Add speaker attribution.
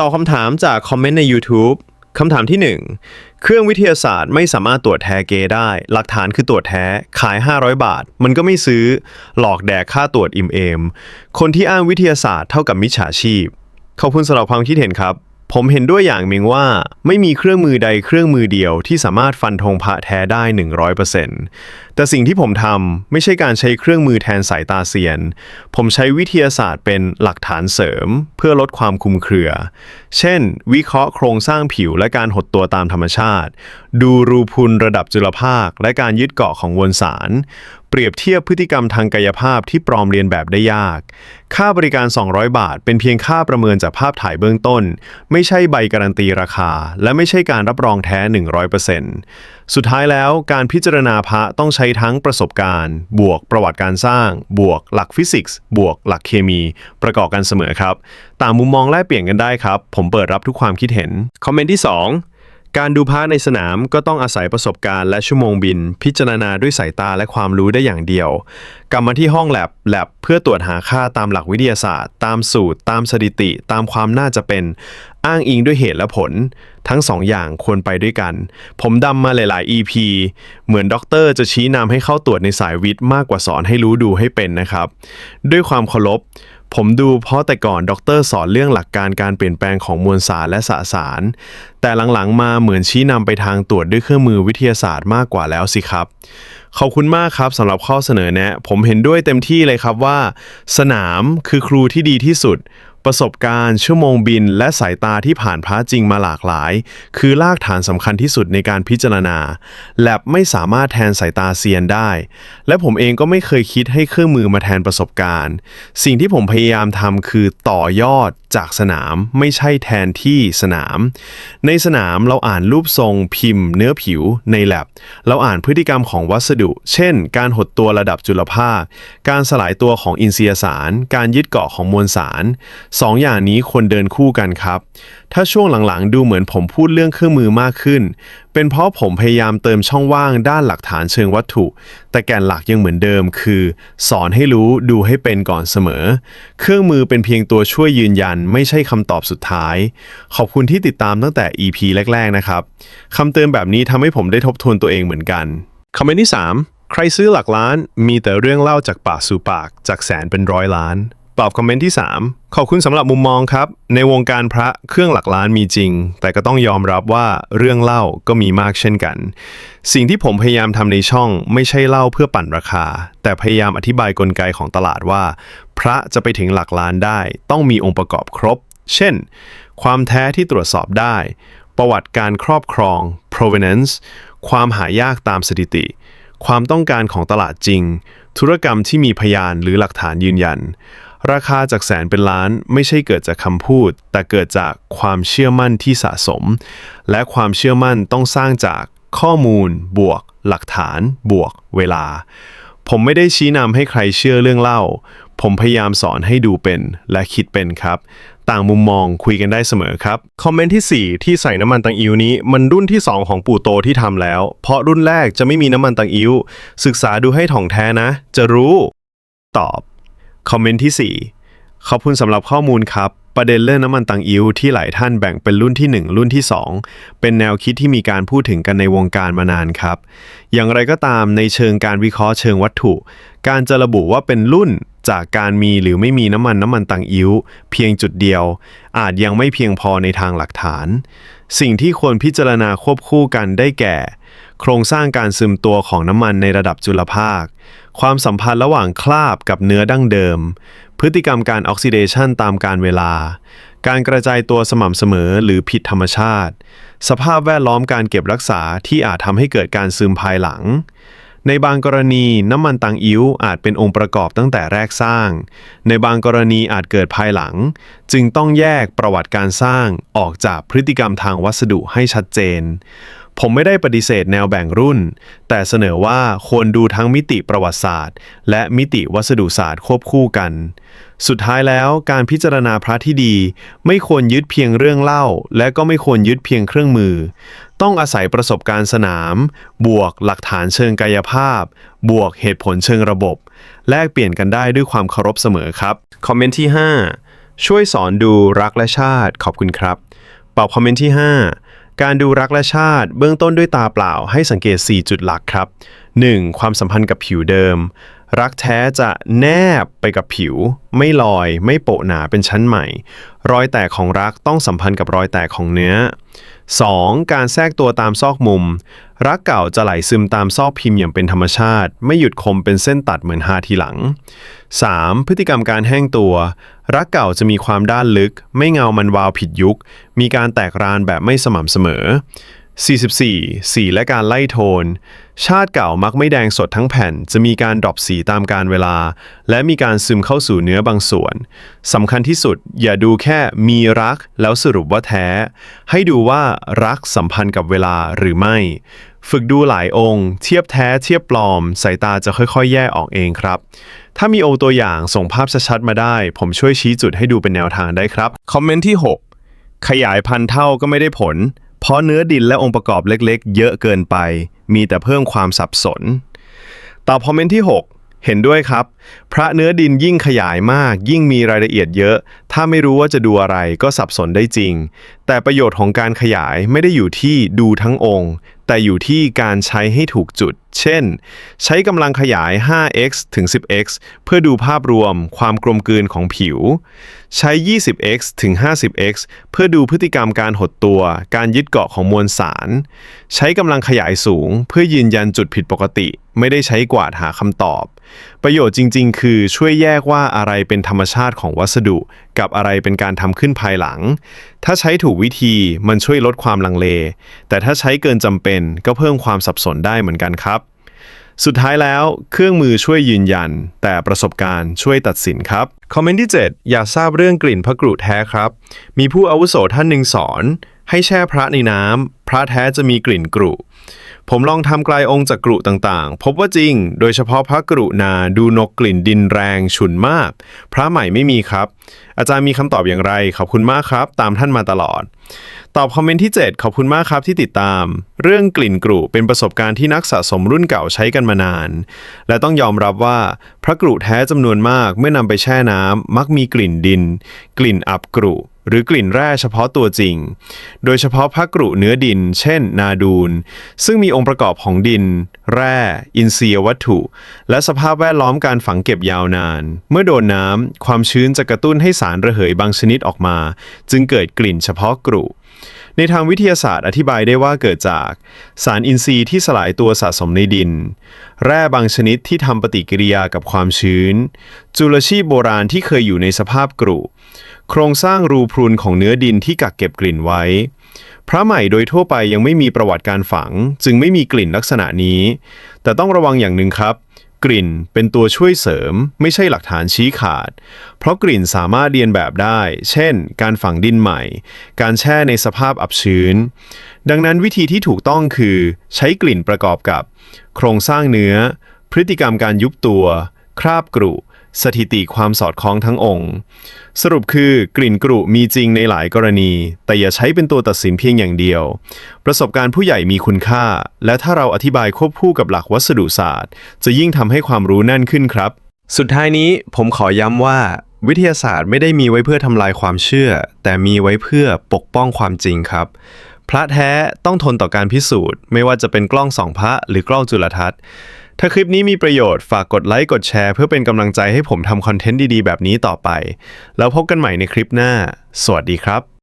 Speaker 1: ตอบคำถามจากคอมเมนต์ใน YouTube คำถามที่ 1 เครื่องวิทยาศาสตร์ไม่สามารถตรวจแท้เกได้ หลักฐานคือตรวจแท้ขาย 500 บาท มันก็ไม่ซื้อ หลอกแดกค่าตรวจอิมเอม คนที่อ้างวิทยาศาสตร์เท่ากับมิจฉาชีพ ขอบคุณสำหรับความคิดเห็นครับ ผมเห็นด้วยอย่างหนึ่งว่า ไม่มีเครื่องมือใดเครื่องมือเดียวที่สามารถฟันธงพระแท้ได้ 100% แต่สิ่งที่ผมทำไม่ใช่การใช้เครื่องมือแทนสายตาเซียน ผมใช้วิทยาศาสตร์เป็นหลักฐานเสริม เพื่อลดความคุมเครือ เช่น วิเคราะห์โครงสร้างผิวและการหดตัวตามธรรมชาติ ดูรูพุนระดับจุลภาค และการยึดเกาะของวลสาร เปรียบเทียบพฤติกรรมทางกายภาพที่ปลอมเรียนแบบได้ยาก ค่าบริการ 200 บาท เป็นเพียงค่าประเมินจากภาพถ่ายเบื้องต้น ไม่ใช่ใบการันตีราคา และไม่ใช่การรับรองแท้ 100%สุดท้ายแล้วการพิจารณาพระต้องใช้ทั้งประสบการณ์ บวกประวัติการสร้าง บวกหลักฟิสิกส์ บวกหลักเคมี ประกอบกันเสมอครับ ต่างมุมมองแลกเปลี่ยนกันได้ครับ ผมเปิดรับทุกความคิดเห็น คอมเมนต์ที่ 2 การดูพระในสนามก็ต้องอาศัยประสบการณ์และชั่วโมงบิน พิจารณาด้วยสายตาและความรู้ได้อย่างเดียว กลับมาที่ห้องแลบแลบเพื่อตรวจหาค่าตามหลักวิทยาศาสตร์ ตามสูตร ตามสถิติ ตามความน่าจะเป็น อ้างอิงด้วยเหตุและผล ทั้งสองอย่างควรไปด้วยกัน ผมดำมาหลาย ๆ EP เหมือนด็อกเตอร์จะชี้นำให้เข้าตรวจในสายวิทย์มากกว่าสอนให้รู้ดูให้เป็นนะครับ ด้วยความเคารพผมดูเพราะแต่ก่อนด็อกเตอร์สอนเรื่องหลักการการเปลี่ยนแปลงของมวลสารและสสาร แต่หลัง ๆ มาเหมือนชี้นำไปทางตรวจด้วยเครื่องมือวิทยาศาสตร์มากกว่าแล้วสิครับขอบคุณมากครับสำหรับข้อเสนอแนะ ผมเห็นด้วยเต็มที่เลยครับว่า สนามคือครูที่ดีที่สุด ประสบการณ์ชั่วโมงบิน และสายตาที่ผ่านพระจริงมาหลากหลาย คือรากฐานสำคัญที่สุดในการพิจารณา แลบไม่สามารถแทนสายตาเซียนได้ และผมเองก็ไม่เคยคิดให้เครื่องมือมาแทนประสบการณ์ สิ่งที่ผมพยายามทำคือต่อยอดจากสนามไม่ใช่แทนที่สนาม ในสนามเราอ่านรูปทรงพิมพ์ เนื้อผิวในแลบเราอ่านพฤติกรรมของวัสดุ เช่น การหดตัวระดับจุลภาค การสลายตัวของอินทรียสาร การยึดเกาะของมวลสารสองอย่างนี้ควรเดินคู่กันครับ ถ้าช่วงหลังๆ ดูเหมือนผมพูดเรื่องเครื่องมือมากขึ้น เป็นเพราะผมพยายามเติมช่องว่างด้านหลักฐานเชิงวัตถุ แต่แกนหลักยังเหมือนเดิมคือ สอนให้รู้ดูให้เป็นก่อนเสมอ เครื่องมือเป็นเพียงตัวช่วยยืนยัน ไม่ใช่คำตอบสุดท้าย ขอบคุณที่ติดตามตั้งแต่ EP แรก ๆ นะครับคำเตือนแบบนี้ทำให้ผมได้ทบทวนตัวเองเหมือนกันคอมเมนต์ที่3ใครซื้อหลักล้านมีแต่เรื่องเล่าจากปากสู่ปากจากแสนเป็นร้อยล้าน ตอบคอมเมนต์ที่ 3 ขอบคุณสำหรับมุมมองครับ ในวงการพระเครื่องหลักล้านมีจริง แต่ก็ต้องยอมรับว่าเรื่องเล่าก็มีมากเช่นกัน สิ่งที่ผมพยายามทำในช่องไม่ใช่เล่าเพื่อปั่นราคา แต่พยายามอธิบายกลไกของตลาดว่า พระจะไปถึงหลักล้านได้ ต้องมีองค์ประกอบครบ เช่น ความแท้ที่ตรวจสอบได้ ประวัติการครอบครอง provenance ความหายากตามสถิติ ความต้องการของตลาดจริง ธุรกรรมที่มีพยานหรือหลักฐานยืนยัน ราคาจากแสนเป็นล้านไม่ใช่เกิดจากคำพูด แต่เกิดจากความเชื่อมั่นที่สะสม และความเชื่อมั่นต้องสร้างจากข้อมูล บวก หลักฐาน บวก เวลา ผมไม่ได้ชี้นำให้ใครเชื่อเรื่องเล่า ผมพยายามสอนให้ดูเป็นและคิดเป็นครับ ต่างมุมมองคุยกันได้เสมอครับ คอมเมนต์ที่ 4 ที่ใส่น้ำมันตังอิวนี้ มันรุ่นที่ 2 ของปู่โตที่ทำแล้ว เพราะรุ่นแรกจะไม่มีน้ำมันตังอิวศึกษาดูให้ถ่องแท้นะ จะรู้ ตอบ คอมเมนต์ที่ 4 ขอบคุณสำหรับข้อมูลครับ ประเด็นเรื่องน้ำมันตังอิวที่หลายท่านแบ่งเป็นรุ่นที่ 1 รุ่นที่ 2 เป็นแนวคิดที่มีการพูดถึงกันในวงการมานานครับ อย่างไรก็ตามในเชิงการวิเคราะห์เชิงวัตถุ การจะระบุว่าเป็นรุ่นจากการมีหรือไม่มีน้ำมันน้ำมันตังอิ้วเพียงจุดเดียว อาจยังไม่เพียงพอในทางหลักฐาน สิ่งที่ควรพิจารณาควบคู่กันได้แก่ โครงสร้างการซึมตัวของน้ำมันในระดับจุลภาค ความสัมพันธ์ระหว่างคราบกับเนื้อดั้งเดิม พฤติกรรมการออกซิเดชันตามการเวลา การกระจายตัวสม่ำเสมอหรือผิดธรรมชาติ สภาพแวดล้อมการเก็บรักษาที่อาจทำให้เกิดการซึมภายหลัง ในบางกรณีน้ำมันตังอิ้วอาจเป็นองค์ประกอบตั้งแต่แรกสร้าง ในบางกรณีอาจเกิดภายหลัง จึงต้องแยกประวัติการสร้างออกจากพฤติกรรมทางวัสดุให้ชัดเจน ผมไม่ได้ปฏิเสธแนวแบ่งรุ่น แต่เสนอว่าควรดูทั้งมิติประวัติศาสตร์ และมิติวัสดุศาสตร์ควบคู่กัน สุดท้ายแล้วการพิจารณาพระที่ดี ไม่ควรยึดเพียงเรื่องเล่า และก็ไม่ควรยึดเพียงเครื่องมือ ต้องอาศัยประสบการณ์สนาม บวกหลักฐานเชิงกายภาพ บวกเหตุผลเชิงระบบ แลกเปลี่ยนกันได้ด้วยความเคารพเสมอครับคอมเมนต์ที่ 5 ช่วยสอนดูรักและชาติขอบคุณครับเป่าคอมเมนต์ที่ 5 การดูรักและชาติเบื้องต้นด้วยตาเปล่าให้สังเกต 4 จุดหลักครับ 1. ความสัมพันธ์กับผิวเดิม รักแท้จะแนบไปกับผิว ไม่ลอย ไม่โปะหนาเป็นชั้นใหม่ รอยแตกของรักต้องสัมพันธ์กับรอยแตกของเนื้อ 2. การแทรกตัวตามซอกมุม รักเก่าจะไหลซึมตามซอกพิมพ์อย่างเป็นธรรมชาติ ไม่หยุดคมเป็นเส้นตัดเหมือนฮาทีหลัง 3. พฤติกรรมการแห้งตัว รักเก่าจะมีความด้านลึก ไม่เงามันวาวผิดยุค มีการแตกรานแบบไม่สม่ำเสมอ 44. สีและการไล่โทน ชาติเก่ามักไม่แดงสดทั้งแผ่น จะมีการดรอปสีตามการเวลา และมีการซึมเข้าสู่เนื้อบางส่วนสำคัญที่สุด อย่าดูแค่มีรักแล้วสรุปว่าแท้ ให้ดูว่ารักสัมพันธ์กับเวลาหรือไม่ ฝึกดูหลายองค์ เทียบแท้เทียบปลอม สายตาจะค่อยๆ แยกออกเองครับ ถ้ามีองค์ตัวอย่างส่งภาพชัดๆมาได้ ผมช่วยชี้จุดให้ดูเป็นแนวทางได้ครับคอมเมนต์ที่ 6 ขยายพันเท่าก็ไม่ได้ผล เพราะเนื้อดินและองค์ประกอบเล็ก ๆ เยอะเกินไป มีแต่เพิ่มความสับสนตอบคอมเมนต์ที่ 6 เห็นด้วยครับ พระเนื้อดินยิ่งขยายมาก ยิ่งมีรายละเอียดเยอะ ถ้าไม่รู้ว่าจะดูอะไรก็สับสนได้จริง แต่ประโยชน์ของการขยายไม่ได้อยู่ที่ดูทั้งองค์ แต่อยู่ที่การใช้ให้ถูกจุด เช่น ใช้กำลังขยาย 5x ถึง 10x เพื่อดูภาพรวมความกลมกลืนของผิว ใช้ 20x ถึง 50x เพื่อดูพฤติกรรมการหดตัว การยึดเกาะของมวลสาร ใช้กำลังขยายสูงเพื่อยืนยันจุดผิดปกติ ไม่ได้ใช้กวาดหาคำตอบ ประโยชน์จริง ๆ คือช่วยแยกว่าอะไรเป็นธรรมชาติของวัสดุ กับอะไรเป็นการทำขึ้นภายหลัง ถ้าใช้ถูกวิธีมันช่วยลดความลังเล แต่ถ้าใช้เกินจำเป็นก็เพิ่มความสับสนได้เหมือนกันครับ สุดท้ายแล้วเครื่องมือช่วยยืนยัน แต่ประสบการณ์ช่วยตัดสินครับคอมเมนต์ที่ 7 อยากทราบเรื่องกลิ่นพระกรุแท้ครับ มีผู้อาวุโสท่านหนึ่งสอน ให้แช่พระในน้ำพระแท้จะมีกลิ่นกรุ ผมลองทำกลายองค์จากกรุต่างๆ พบว่าจริง โดยเฉพาะพระกรุนาดูนกกลิ่นดินแรงฉุนมาก พระใหม่ไม่มีครับ อาจารย์มีคำตอบอย่างไร ขอบคุณมากครับ ตามท่านมาตลอด ตอบคอมเมนต์ที่ 7 ขอบคุณมากครับที่ติดตาม เรื่องกลิ่นกรุเป็นประสบการณ์ที่นักสะสมรุ่นเก่าใช้กันมานาน และต้องยอมรับว่า พระกรุแท้จำนวนมากเมื่อนำไปแช่น้ำมักมีกลิ่นดิน กลิ่นอับกรุ หรือกลิ่นแร่เฉพาะตัวจริง โดยเฉพาะพระกรุเนื้อดิน เช่น นาดูน ซึ่งมีองค์ประกอบของดิน แร่ อินทรียวัตถุ และสภาพแวดล้อมการฝังเก็บยาวนาน เมื่อโดนน้ำ ความชื้นจะกระตุ้นให้สารระเหยบางชนิดออกมา จึงเกิดกลิ่นเฉพาะกรุในทางวิทยาศาสตร์อธิบายได้ว่าเกิดจากสารอินทรีย์ที่สลายตัวสะสมในดิน แร่บางชนิดที่ทำปฏิกิริยากับความชื้น จุลชีพโบราณที่เคยอยู่ในสภาพกรุ โครงสร้างรูพรุนของเนื้อดินที่กักเก็บกลิ่นไว้ พระใหม่โดยทั่วไปยังไม่มีประวัติการฝัง จึงไม่มีกลิ่นลักษณะนี้ แต่ต้องระวังอย่างหนึ่งครับ กลิ่นเป็นตัวช่วยเสริม ไม่ใช่หลักฐานชี้ขาด เพราะกลิ่นสามารถเรียนแบบได้ เช่น การฝังดินใหม่ การแช่ในสภาพอับชื้น ดังนั้นวิธีที่ถูกต้องคือ ใช้กลิ่นประกอบกับ โครงสร้างเนื้อ พฤติกรรมการยุบตัว คราบกรุ สถิติความสอดคล้องทั้งองค์ สรุปคือกลิ่นกรุมีจริงในหลายกรณี แต่อย่าใช้เป็นตัวตัดสินเพียงอย่างเดียว ประสบการณ์ผู้ใหญ่มีคุณค่า และถ้าเราอธิบายควบคู่กับหลักวัสดุศาสตร์ จะยิ่งทำให้ความรู้แน่นขึ้นครับ สุดท้ายนี้ผมขอย้ำว่า วิทยาศาสตร์ไม่ได้มีไว้เพื่อทำลายความเชื่อ แต่มีไว้เพื่อปกป้องความจริงครับพระแท้ต้องทนต่อการพิสูจน์ ไม่ว่าจะเป็นกล้องสองพระหรือกล้องจุลทรรศน์ ถ้าคลิปนี้มีประโยชน์ฝากกดไลค์กดแชร์ เพื่อเป็นกำลังใจให้ผมทำคอนเทนต์ดีๆ แบบนี้ต่อไป แล้วพบกันใหม่ในคลิปหน้า สวัสดีครับ